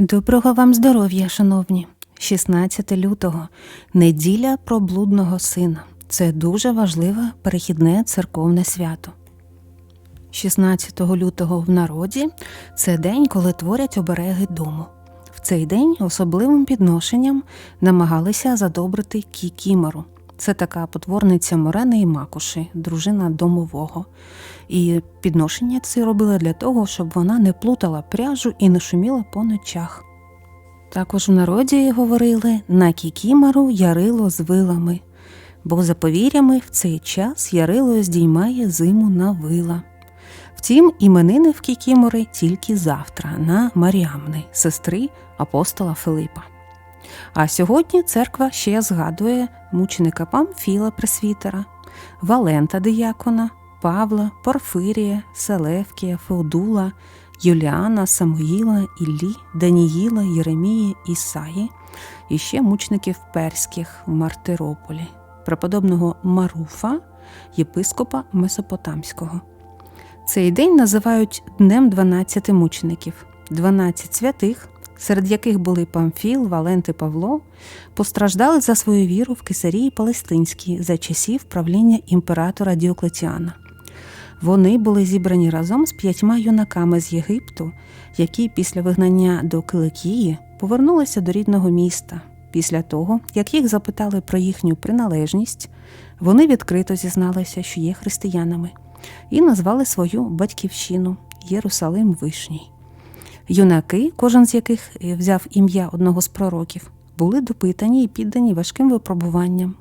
Доброго вам здоров'я, шановні. 16 лютого неділя про блудного сина. Це дуже важливе перехідне церковне свято. 16 лютого в народі це день, коли творять обереги дому. В цей день особливим підношенням намагалися задобрити кікімору. Це така потворниця Морени і Макуші, дружина домового. І підношення ці робили для того, щоб вона не плутала пряжу і не шуміла по ночах. Також в народі говорили на кікімору ярило з вилами, бо за повір'ями в цей час ярило здіймає зиму на вила. Втім, іменини в Кікімори тільки завтра на Маріамни, сестри апостола Филипа. А сьогодні церква ще згадує мученика Памфіла Пресвітера, Валента Диякона, Павла, Порфирія, Селевкія, Феодула, Юліана, Самуїла, Іллі, Даніїла, Єремії, Ісаї і ще мучників перських в Мартирополі, преподобного Маруфа, єпископа Месопотамського. Цей день називають Днем 12 мучеників, 12 святих, серед яких були Памфіл, Валент і Павло, постраждали за свою віру в Кесарії Палестинській за часів правління імператора Діоклетіана. Вони були зібрані разом з п'ятьма юнаками з Єгипту, які після вигнання до Киликії повернулися до рідного міста. Після того, як їх запитали про їхню приналежність, вони відкрито зізналися, що є християнами, і назвали свою батьківщину Єрусалим Вишній. Юнаки, кожен з яких взяв ім'я одного з пророків, були допитані і піддані важким випробуванням.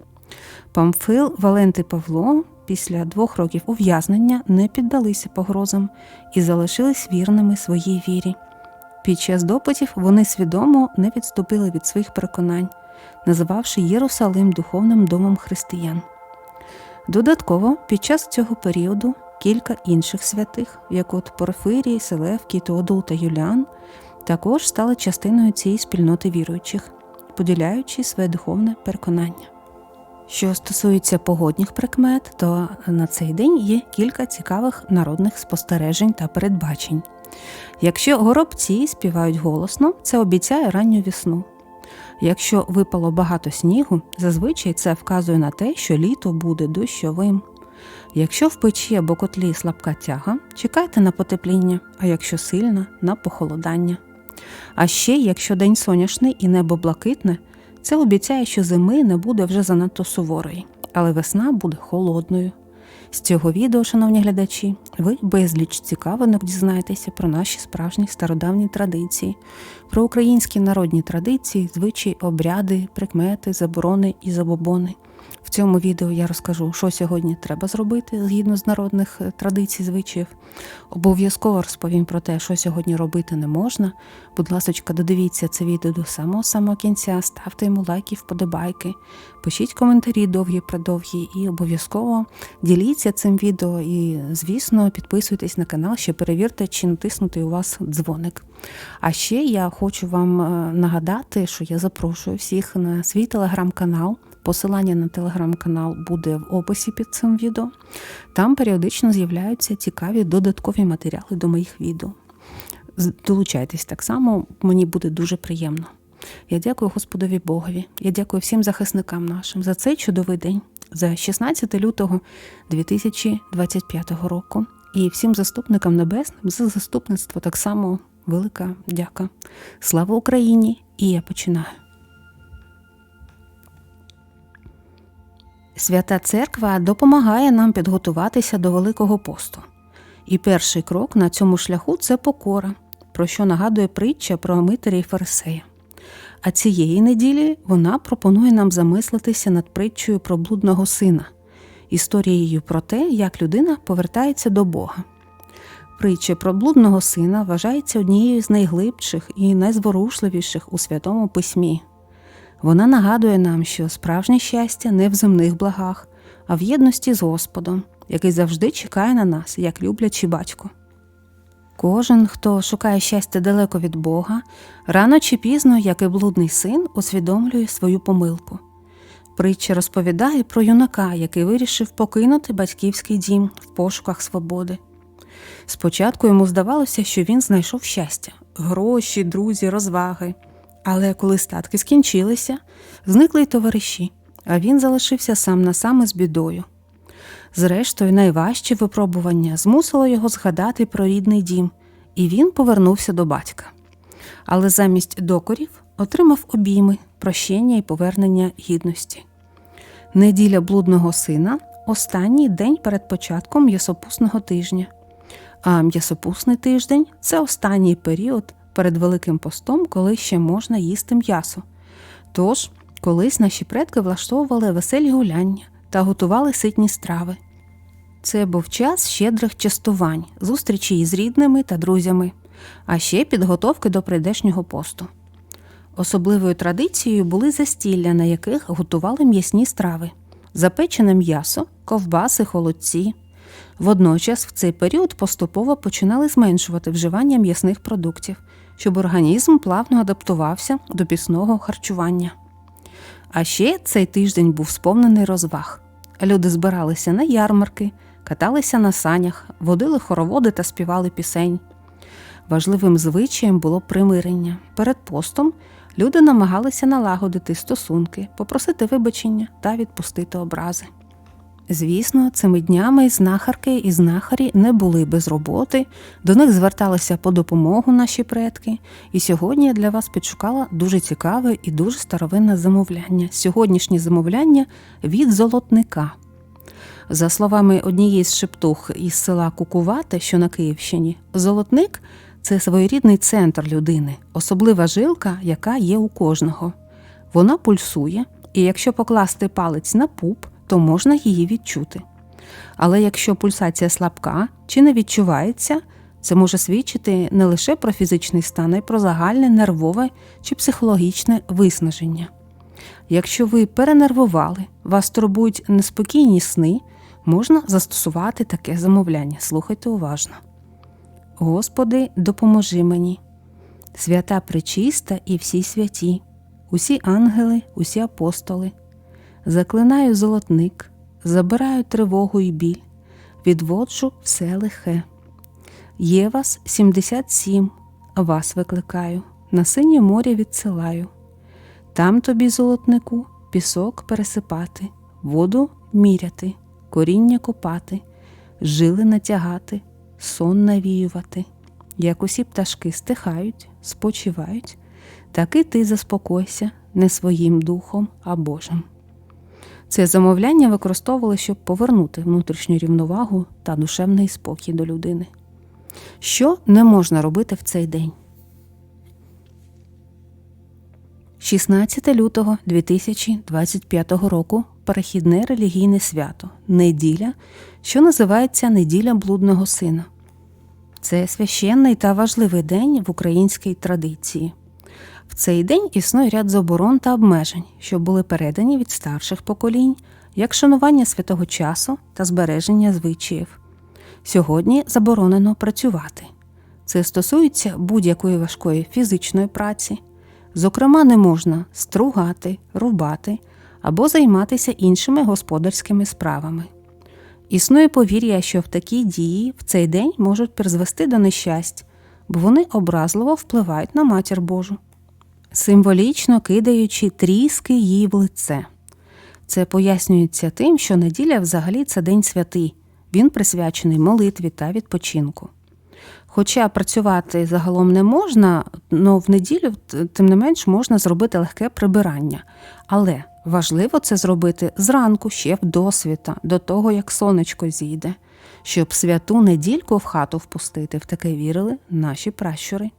Памфил, Валент і Павло після двох років ув'язнення не піддалися погрозам і залишились вірними своїй вірі. Під час допитів вони свідомо не відступили від своїх переконань, називавши Єрусалим духовним домом християн. Додатково, під час цього періоду кілька інших святих, як от Порфирій, Селевкій, Теодул та Юліан, також стали частиною цієї спільноти віруючих, поділяючи своє духовне переконання. Що стосується погодних прикмет, то на цей день є кілька цікавих народних спостережень та передбачень. Якщо горобці співають голосно, це обіцяє ранню весну. Якщо випало багато снігу, зазвичай це вказує на те, що літо буде дощовим. Якщо в печі або котлі слабка тяга, чекайте на потепління, а якщо сильна на похолодання. А ще, якщо день сонячний і небо блакитне, це обіцяє, що зими не буде вже занадто суворої, але весна буде холодною. З цього відео, шановні глядачі, ви безліч цікавинок дізнаєтеся про наші справжні стародавні традиції, про українські народні традиції, звичаї, обряди, прикмети, заборони і забобони. В цьому відео я розкажу, що сьогодні треба зробити згідно з народних е, традицій, звичаїв. Обов'язково розповім про те, що сьогодні робити не можна. Будь ласка, додивіться це відео до самого самого кінця, ставте йому лайки, вподобайки, пишіть коментарі довгі продовгі і обов'язково діліться цим відео. І, звісно, підписуйтесь на канал, ще перевірте, чи натиснутий у вас дзвоник. А ще я хочу вам е, нагадати, що я запрошую всіх на свій телеграм-канал. Посилання на телеграм-канал буде в описі під цим відео. Там періодично з'являються цікаві додаткові матеріали до моїх відео. Долучайтесь так само, мені буде дуже приємно. Я дякую Господові Богові. Я дякую всім захисникам нашим за цей чудовий день, за 16 лютого 2025 року. І всім заступникам небесним за заступництво так само велика дяка. Слава Україні! І я починаю. Свята Церква допомагає нам підготуватися до Великого посту. І перший крок на цьому шляху це покора, про що нагадує притча про Митаря і Фарисея. А цієї неділі вона пропонує нам замислитися над притчею про блудного сина, історією про те, як людина повертається до Бога. Притча про блудного сина вважається однією з найглибших і найзворушливіших у Святому Письмі. Вона нагадує нам, що справжнє щастя не в земних благах, а в єдності з Господом, який завжди чекає на нас, як люблячий батько. Кожен, хто шукає щастя далеко від Бога, рано чи пізно, як і блудний син, усвідомлює свою помилку. Притча розповідає про юнака, який вирішив покинути батьківський дім в пошуках свободи. Спочатку йому здавалося, що він знайшов щастя, гроші, друзі, розваги. Але коли статки скінчилися, зникли й товариші, а він залишився сам на сам із бідою. Зрештою, найважче випробування змусило його згадати про рідний дім, і він повернувся до батька. Але замість докорів отримав обійми, прощення і повернення гідності. Неділя блудного сина останній день перед початком м'ясопусного тижня. А м'ясопусний тиждень це останній період перед Великим постом, коли ще можна їсти м'ясо. Тож, колись наші предки влаштовували веселі гуляння та готували ситні страви. Це був час щедрих частувань, зустрічі із рідними та друзями, а ще підготовки до прийдешнього посту. Особливою традицією були застілля, на яких готували м'ясні страви, запечене м'ясо, ковбаси, холодці. Водночас в цей період поступово починали зменшувати вживання м'ясних продуктів, щоб організм плавно адаптувався до пісного харчування. А ще цей тиждень був сповнений розваг. Люди збиралися на ярмарки, каталися на санях, водили хороводи та співали пісень. Важливим звичаєм було примирення. Перед постом люди намагалися налагодити стосунки, попросити вибачення та відпустити образи. Звісно, цими днями знахарки і знахарі не були без роботи, до них зверталися по допомогу наші предки. І сьогодні я для вас підшукала дуже цікаве і дуже старовинне замовляння. Сьогоднішнє замовляння від золотника. За словами однієї з шептух із села Кукувате, що на Київщині, золотник це своєрідний центр людини, особлива жилка, яка є у кожного. Вона пульсує, і якщо покласти палець на пуп, то можна її відчути. Але якщо пульсація слабка чи не відчувається, це може свідчити не лише про фізичний стан, а й про загальне нервове чи психологічне виснаження. Якщо ви перенервували, вас турбують неспокійні сни, можна застосувати таке замовляння. Слухайте уважно. Господи, допоможи мені, свята пречиста і всі святі, усі ангели, усі апостоли. Заклинаю золотник, забираю тривогу і біль, відводжу все лихе. Є вас 77, вас викликаю, на синє море відсилаю. Там тобі, золотнику, пісок пересипати, воду міряти, коріння копати, жили натягати, сон навіювати. Як усі пташки стихають, спочивають, так і ти заспокойся не своїм духом, а Божим. Це замовляння використовували, щоб повернути внутрішню рівновагу та душевний спокій до людини. Що не можна робити в цей день? 16 лютого 2025 року перехідне релігійне свято неділя, що називається Неділя блудного сина. Це священний та важливий день в українській традиції. В цей день існує ряд заборон та обмежень, що були передані від старших поколінь, як шанування святого часу та збереження звичаїв. Сьогодні заборонено працювати. Це стосується будь-якої важкої фізичної праці. Зокрема, не можна стругати, рубати або займатися іншими господарськими справами. Існує повір'я, що в такі дії в цей день можуть призвести до нещасть, бо вони образливо впливають на матір Божу символічно кидаючи тріски їй в лице. Це пояснюється тим, що неділя взагалі це день святий, він присвячений молитві та відпочинку. Хоча працювати загалом не можна, але в неділю, тим не менш, можна зробити легке прибирання. Але важливо це зробити зранку ще в досвіта, до того як сонечко зійде, щоб святу недільку в хату впустити, в таке вірили наші пращури.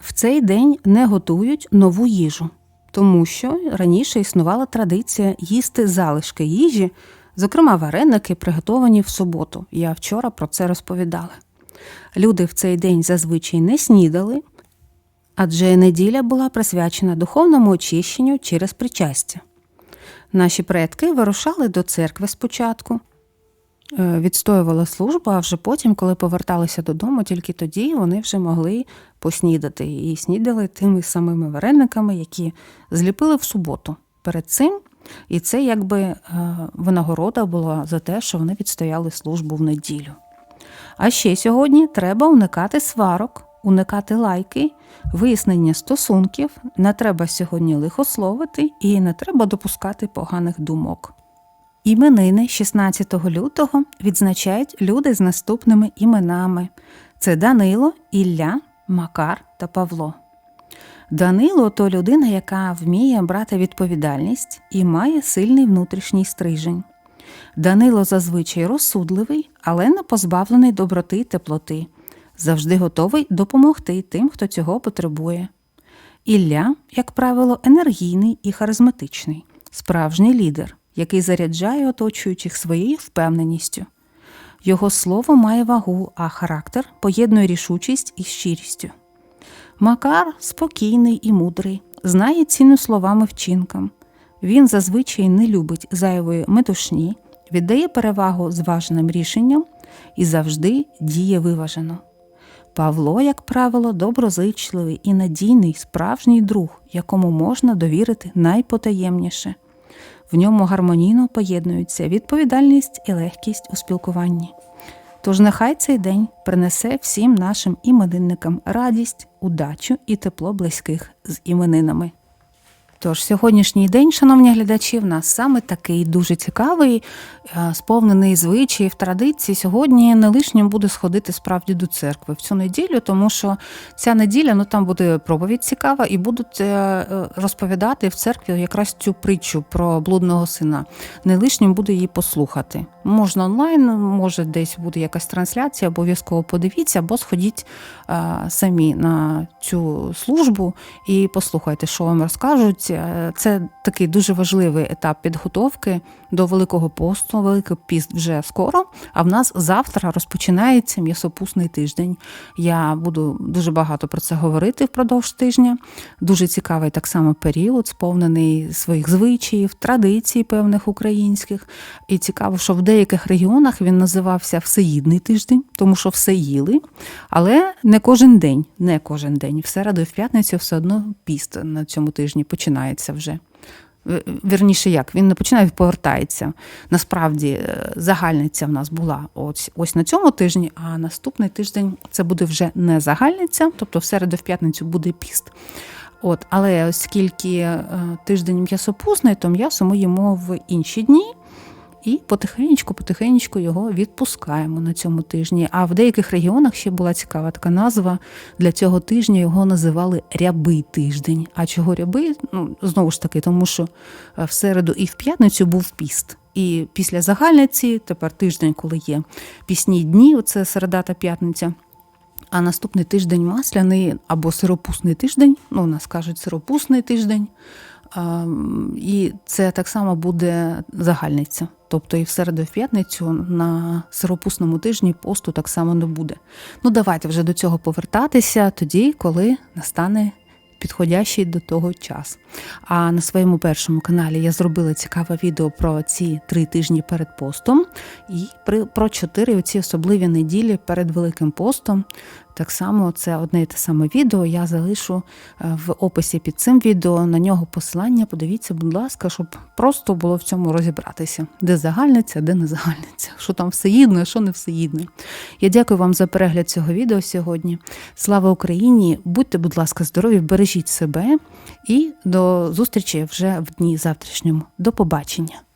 В цей день не готують нову їжу, тому що раніше існувала традиція їсти залишки їжі, зокрема вареники, приготовані в суботу. Я вчора про це розповідала. Люди в цей день зазвичай не снідали, адже неділя була присвячена духовному очищенню через причастя. Наші предки вирушали до церкви спочатку, відстоювала службу, а вже потім, коли поверталися додому, тільки тоді вони вже могли поснідати і снідали тими самими варениками, які зліпили в суботу перед цим. І це якби е, винагорода була за те, що вони відстояли службу в неділю. А ще сьогодні треба уникати сварок, уникати лайки, вияснення стосунків, не треба сьогодні лихословити і не треба допускати поганих думок. Іменини 16 лютого відзначають люди з наступними іменами: це Данило, Ілля, Макар та Павло. Данило то людина, яка вміє брати відповідальність і має сильний внутрішній стрижень. Данило зазвичай розсудливий, але не позбавлений доброти й теплоти, завжди готовий допомогти тим, хто цього потребує. Ілля, як правило, енергійний і харизматичний, справжній лідер, який заряджає оточуючих своєю впевненістю. Його слово має вагу, а характер поєднує рішучість із щирістю. Макар спокійний і мудрий, знає ціну словами вчинкам. Він зазвичай не любить зайвої метушні, віддає перевагу зваженим рішенням і завжди діє виважено. Павло, як правило, доброзичливий і надійний справжній друг, якому можна довірити найпотаємніше. В ньому гармонійно поєднуються відповідальність і легкість у спілкуванні. Тож нехай цей день принесе всім нашим іменинникам радість, удачу і тепло близьких з іменинами. Тож сьогоднішній день, шановні глядачі, в нас саме такий дуже цікавий, е, сповнений звичаїв, традицій. Сьогодні не лишнім буде сходити справді до церкви в цю неділю, тому що ця неділя ну там буде проповідь цікава, і будуть е, е, розповідати в церкві якраз цю притчу про блудного сина. Не лишнім буде її послухати. Можна онлайн, може десь буде якась трансляція, обов'язково подивіться, або сходіть самі на цю службу і послухайте, що вам розкажуть. Е, це такий дуже важливий етап підготовки до Великого посту. Великий піст вже скоро. А в нас завтра розпочинається м'ясопусний тиждень. Я буду дуже багато про це говорити впродовж тижня. Дуже цікавий так само період, сповнений своїх звичаїв, традицій певних українських. І цікаво, що в деяких регіонах він називався Всеїдний тиждень, тому що все їли, але не кожен день, не кожен день. В середу і в п'ятницю все одно піст на цьому тижні починається вже. Вірніше, як він не починає повертається. Насправді е, загальниця в нас була ось ось на цьому тижні, а наступний тиждень це буде вже не загальниця, тобто в середу, в п'ятницю буде піст. От, Але оскільки е, тиждень м'ясопусний, то м'ясо ми їмо в інші дні. І потихеньку-потихеньку його відпускаємо на цьому тижні. А в деяких регіонах ще була цікава така назва. Для цього тижня його називали рябий тиждень. А чого рябий? Ну, знову ж таки, тому що е, в середу і в п'ятницю був піст. І після загальниці, тепер тиждень, коли є пісні дні, оце середа та п'ятниця. А наступний тиждень масляний або сиропусний тиждень, ну, у нас кажуть, сиропусний тиждень. І це так само буде загальниця. Тобто і в середу, і в п'ятницю на сиропусному тижні посту так само не буде. Ну давайте вже до цього повертатися тоді, коли настане підходящий до того час. А на своєму першому каналі я зробила цікаве відео про ці три тижні перед постом і про чотири оці особливі неділі перед Великим постом. Так само це одне і те саме відео. Я залишу е, в описі під цим відео на нього посилання. Подивіться, будь ласка, щоб просто було в цьому розібратися, де загальниця, де не загальниця, що там всеїдне, що не всеїдне. Я дякую вам за перегляд цього відео сьогодні. Слава Україні! Будьте, будь ласка, здорові, бережіть себе і до зустрічі вже в дні завтрашньому. До побачення!